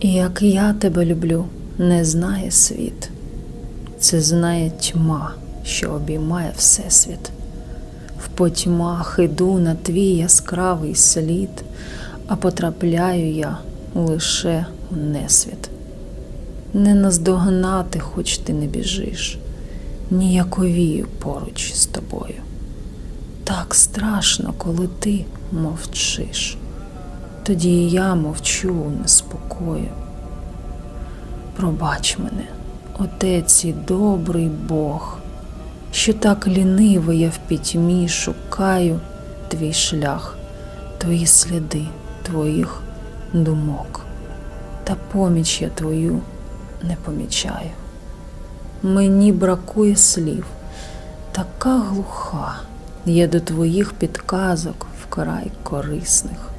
Як я тебе люблю, не знає світ. Це знає тьма, що обіймає Всесвіт. В потьмах іду на твій яскравий слід, а потрапляю я лише у несвіт. Не наздогнати, хоч ти не біжиш, ніяковію поруч з тобою. Так страшно, коли ти мовчиш. Тоді і я мовчу у неспокою. Пробач мене, отець і добрий Бог, що так ліниво я в пітьмі шукаю твій шлях, твої сліди, твоїх думок, та поміч я твою не помічаю. Мені бракує слів, така глуха є до твоїх підказок вкрай корисних.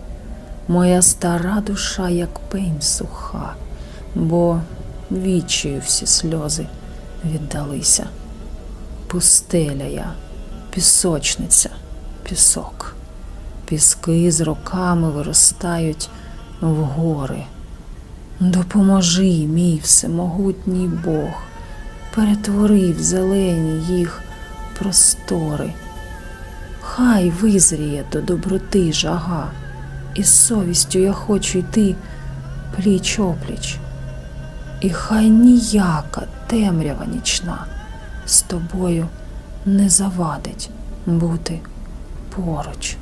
Моя стара душа, як пень суха, бо відчую всі сльози віддалися. Пустеля я, пісочниця, пісок. Піски з роками виростають в гори. Допоможи, мій всемогутній Бог, перетвори в зелені їх простори. Хай визріє до доброти жага, і з совістю я хочу йти пліч опліч. І хай ніяка темрява нічна з тобою не завадить бути поруч.